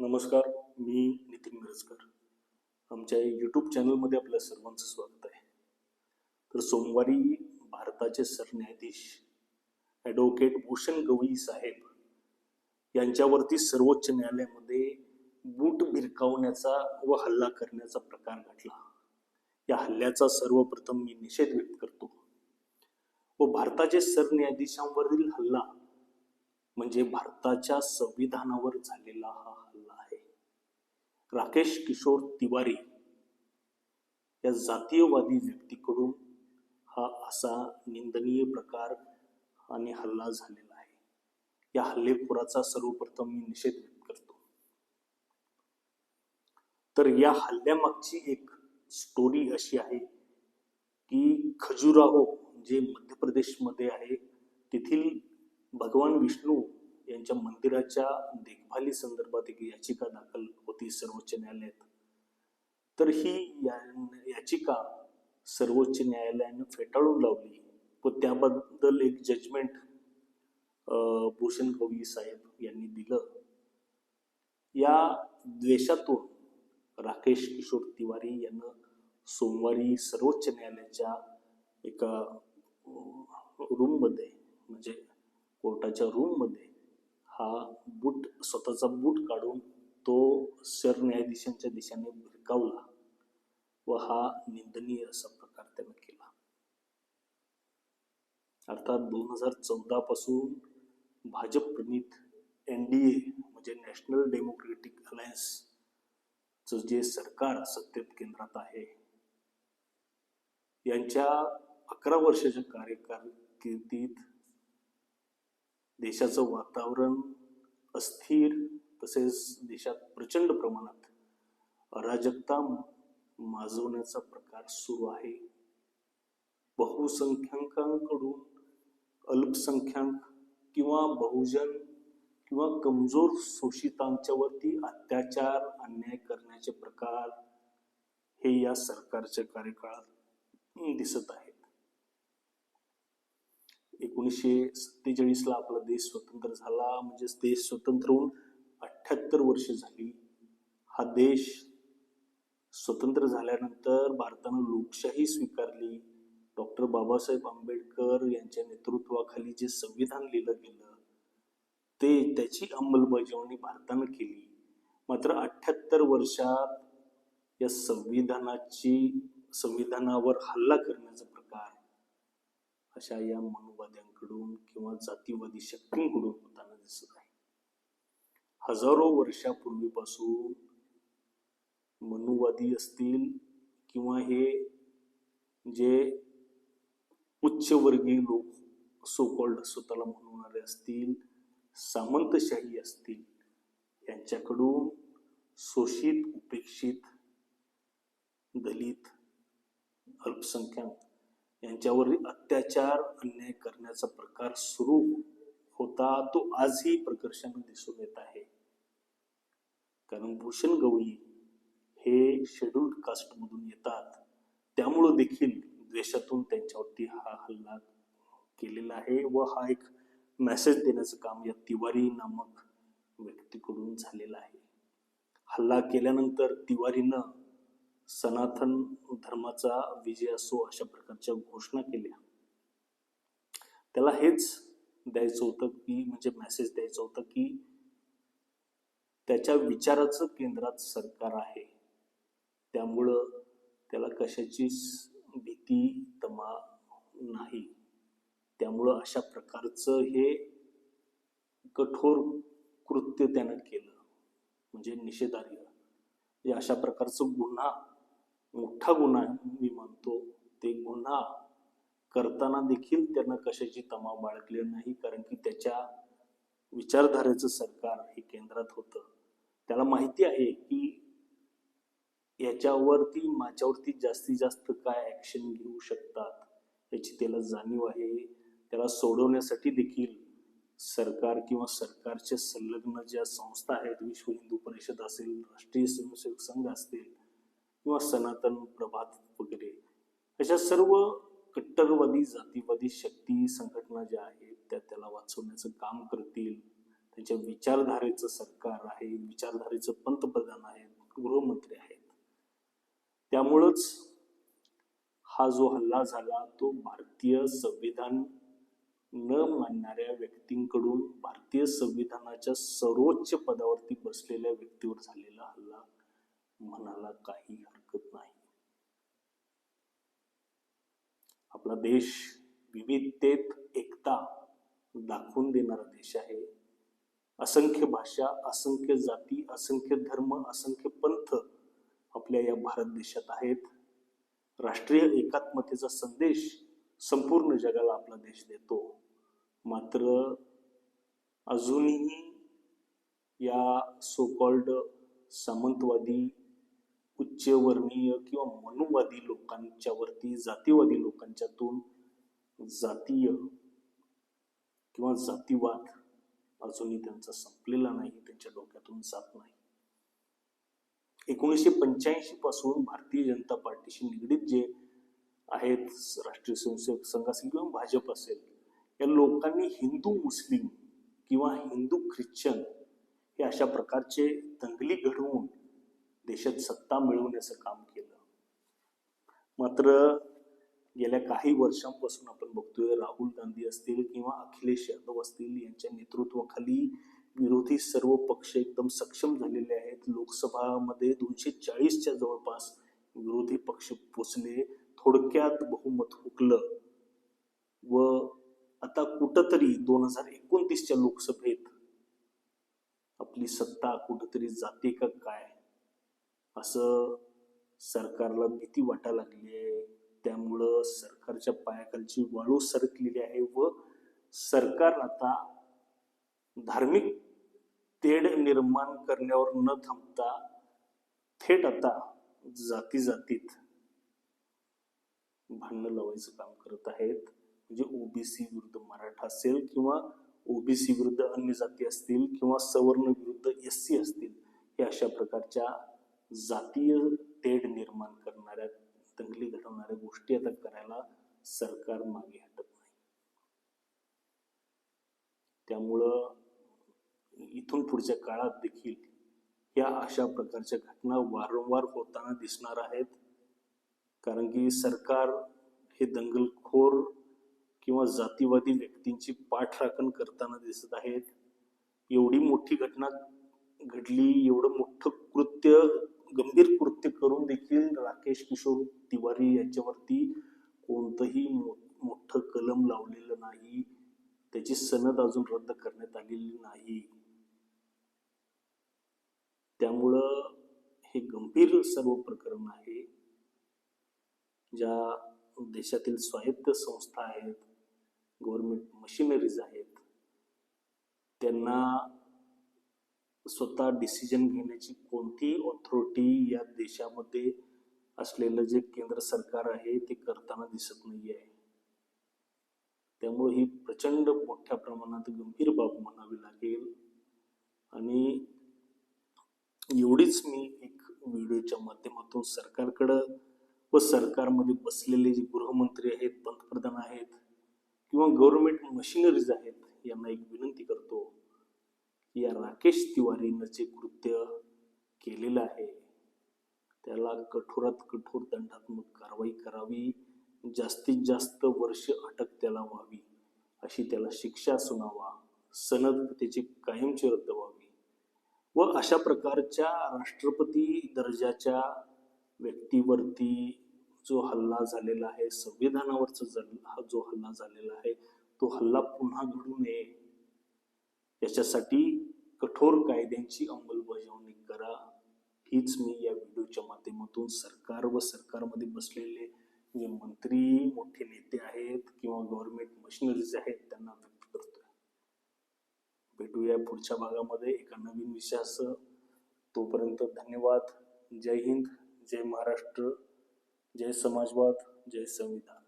नमस्कार मी नितीन मिरजकर. आमच्या यूट्यूब चॅनलमध्ये आपल्या सर्वांचं स्वागत आहे. तर सोमवारी भारताचे सरन्यायाधीश ॲडव्होकेट भूषण गवई साहेब यांच्यावरती सर्वोच्च न्यायालयामध्ये बूट भिरकावण्याचा व हल्ला करण्याचा प्रकार घडला. या हल्ल्याचा सर्वप्रथम मी निषेध व्यक्त करतो. व भारताचे सरन्यायाधीशांवरील हल्ला म्हणजे भारताच्या संविधानावर झालेला हा हल्ला राकेश किशोर तिवारी या जातीयवादी व्यक्तीकडून हा असा निंदनीय प्रकार आणि हल्ला झालेला आहे. या हल्लेखोराचा सर्वप्रथम मी निषेध व्यक्त करतो. तर या हल्ल्यामागची एक स्टोरी अशी आहे की खजुराहो जे मध्य प्रदेशमध्ये आहे तेथील भगवान विष्णू यांच्या मंदिराच्या देखभाली संदर्भात एक याचिका दाखल ती सर्वोच्च न्यायालयात. तर ही या- याचिका सर्वोच्च न्यायालयाने फेटाळून लावली. व त्याबद्दल एक जजमेंट भूषण कवी साहेब यांनी दिलं. या द्वेषातून राकेश किशोर तिवारी यांना सोमवारी सर्वोच्च न्यायालयाच्या एका रूममध्ये म्हणजे कोर्टाच्या रूममध्ये हा बूट स्वतःचा बूट काढून तो सरन्यायाधीशांच्या दिशेने भिरकावला व हा निंदनीय असा प्रकार त्यानं केला. अर्थात दोन हजार चौदा पासून भाजप प्रणित एन डी ए म्हणजे नॅशनल डेमोक्रेटिक अलायन्स जे सरकार सत्तेत केंद्रात आहे यांच्या अकरा वर्षाच्या कार्यकारकिर्दीत देशाचं वातावरण अस्थिर तसेच देशात प्रचंड प्रमाणात अराजकता माजवण्याचा प्रकार सुरू आहे. बहुसंख्याकांकडून अल्पसंख्याक किंवा बहुजन किंवा कमजोर शोषितांच्यावरती अत्याचार अन्याय करण्याचे प्रकार हे या सरकारच्या कार्यकाळात दिसत आहेत. एकोणीसशे सत्तेचाळीस ला आपला देश स्वतंत्र झाला. म्हणजे देश स्वतंत्र होऊन अठ्ठ्याहत्तर वर्ष झाली. हा देश स्वतंत्र झाल्यानंतर भारतानं लोकशाही स्वीकारली. डॉक्टर बाबासाहेब आंबेडकर यांच्या नेतृत्वाखाली जे संविधान लिहिलं गेलं ते त्याची अंमलबजावणी भारतानं केली. मात्र अठ्ठ्याहत्तर वर्षात या संविधानाची संविधानावर हल्ला करण्याचा प्रकार अशा या मनुवाद्यांकडून किंवा जातीवादी शक्तींकडून होताना दिसत आहे. हजारो वर्षापूर्वीपासून मनुवादी असतील किंवा हे जे उच्चवर्गीय लोक सोकॉल्ड स्वतःला म्हणणारे असतील सामंतशाही असतील यांच्याकडून शोषित उपेक्षित दलित अल्पसंख्याक यांच्यावर अत्याचार अन्याय करण्याचा प्रकार सुरू होता तो आजही प्रकर्षाने दिसून येत आहे. कारण भूषण गवई हे शेड्यूल्ड कास्ट मधून येतात. त्यामुळं देखील द्वेषातून त्यांच्यावरती हा हल्ला केलेला आहे व हा एक मेसेज देण्याचं काम या तिवारी नामक व्यक्तीकडून झालेलं आहे. हल्ला केल्यानंतर तिवारीनं सनातन धर्माचा विजय असो अशा प्रकारच्या घोषणा केल्या. त्याला हेच द्यायचं होतं की म्हणजे मेसेज द्यायचं होतं की त्याच्या विचाराचं केंद्रात सरकार आहे. त्यामुळं त्याला कशाचीच भीती तमा नाही. त्यामुळं अशा प्रकारचं हे कठोर कृत्य त्यानं केलं. म्हणजे निषेधार्ह. म्हणजे अशा प्रकारचं गुन्हा मोठा गुन्हा मी म्हणतो ते गुन्हा करताना देखील त्यांना कशाची तमा बाळगली नाही कारण की त्याच्या विचारधारेचं सरकार हे केंद्रात होतं. त्याला माहिती आहे की याच्यावरती माझ्यावरती जास्तीत जास्त काय ॲक्शन घेऊ शकतात याची त्याला जाणीव आहे. त्याला सोडवण्यासाठी देखील सरकार किंवा सरकारच्या संलग्न ज्या संस्था आहेत विश्व हिंदू परिषद असेल राष्ट्रीय स्वयंसेवक संघ असतील किंवा सनातन प्रभात वगैरे अशा सर्व कट्टरवादी जातीवादी शक्ती संघटना ज्या आहेत त्या त्याला वाचवण्याचं काम करतील. त्यांच्या विचारधारेचं सरकार आहे विचारधारेचं पंतप्रधान आहेत गृहमंत्री आहेत. त्यामुळंच हा जो हल्ला झाला तो भारतीय संविधान न मानणाऱ्या व्यक्तींकडून भारतीय संविधानाच्या सर्वोच्च पदावरती बसलेल्या व्यक्तीवर झालेला हल्ला म्हणाला काही हरकत नाही. आपला देश विविधतेत एकता दाखवून देणारा देश आहे. असंख्य भाषा असंख्य जाती असंख्य धर्म असंख्य पंथ आपल्या या भारत देशात आहेत. राष्ट्रीय एकात्मतेचा संदेश संपूर्ण जगाला आपला देश देतो. मात्र अजूनही या सोकॉल्ड सामंतवादी उच्चवर्णीय किंवा मनुवादी लोकांच्या वरती जातीवादी लोकांच्यातून जातीय किंवा जातीवाद अजूनही त्यांचा संपलेला नाही त्यांच्या डोक्यातून जात नाही. एकोणीसशे पंच्याऐंशी पासून भारतीय जनता पार्टीशी निगडीत जे आहेत राष्ट्रीय स्वयंसेवक संघ असेल किंवा भाजप असेल या लोकांनी हिंदू मुस्लिम किंवा हिंदू ख्रिश्चन हे अशा प्रकारचे दंगली घडवून देशात सत्ता मिळवण्याचं काम केलं. मात्र गेल्या काही वर्षांपासून आपण बघतोय राहुल गांधी असतील किंवा अखिलेश यादव असतील यांच्या नेतृत्वाखाली विरोधी सर्व पक्ष एकदम सक्षम झालेले आहेत. लोकसभामध्ये दोनशे चाळीसच्या जवळपास विरोधी पक्ष पोचले थोडक्यात बहुमत हुकलं. व आता कुठंतरी दोन हजार एकोणतीसच्या लोकसभेत आपली सत्ता कुठंतरी जाते का काय? असं सरकारला भीती वाटायला लागली आहे. त्यामुळं सरकारच्या पायाखालची वाळू सरकलेली आहे व सरकार आता धार्मिक तेढ निर्माण करण्यावर न थांबता थेट आता जाती जातीत भांडणं लावायचं काम करत आहेत. म्हणजे ओबीसी विरुद्ध मराठा असेल किंवा ओबीसी विरुद्ध अन्य जाती असतील किंवा सवर्ण विरुद्ध एस सी असतील हे अशा प्रकारच्या जातीय तेढ निर्माण करणाऱ्या दंगली घडवणाऱ्या गोष्टी आता करायला सरकार मागे हटत नाही. त्यामुळं इथून पुढच्या काळात देखील या अशा प्रकारच्या घटना वारंवार होताना दिसणार आहेत. कारण की सरकार हे दंगलखोर किंवा जातीवादी व्यक्तींची पाठराखण करताना दिसत आहेत. एवढी मोठी घटना घडली एवढं मोठं कृत्य गंभीर कृत्य करून देखील राकेश किशोर तिवारी यांच्यावरती कोणतंही मोठ मोठं कलम लावलेलं नाही. त्याची सनद अजून रद्द करण्यात आलेली नाही. त्यामुळं हे गंभीर सर्व प्रकरण आहे. ज्या देशातील स्वायत्त संस्था आहेत गव्हर्नमेंट मशिनरीज आहेत त्यांना स्वतः डिसिजन घेण्याची कोणती ऑथॉरिटी या देशामध्ये असलेलं जे केंद्र सरकार आहे ते करताना दिसत नाही आहे त्यामुळे ही प्रचंड मोठ्या प्रमाणात गंभीर बाब म्हणावी लागेल. आणि एवढीच मी एक व्हिडिओच्या माध्यमातून सरकारकडं व सरकारमध्ये बसलेले जे गृहमंत्री आहेत पंतप्रधान आहेत किंवा गव्हर्नमेंट मशिनरीज आहेत यांना एक विनंती करतो की या राकेश तिवारीनं जे कृत्य केलेलं आहे त्याला कठोरात कठोर दंडात्मक कारवाई करावी जास्तीत जास्त वर्ष अटक त्याला व्हावी अशी त्याला शिक्षा सुनावा सनद त्याची कायमची रद्द व्हावी व अशा प्रकारच्या राष्ट्रपती दर्जाच्या व्यक्तीवरती जो हल्ला झालेला आहे संविधानावरचा हा जो हल्ला झालेला आहे तो हल्ला पुन्हा घडू नये. याच्यासाठी कठोर कायद्यांची अंमलबजावणी करा. हीच मी या व्हिडिओच्या माध्यमातून सरकार व सरकारमध्ये बसलेले जे मंत्री मोठे नेते आहेत किंवा गव्हर्नमेंट मशिनरीज आहेत त्यांना व्यक्त करतोय. भेटूया पुढच्या भागामध्ये एका नवीन विषयासह. तोपर्यंत धन्यवाद. जय हिंद. जय महाराष्ट्र. जय समाजवाद. जय संविधान.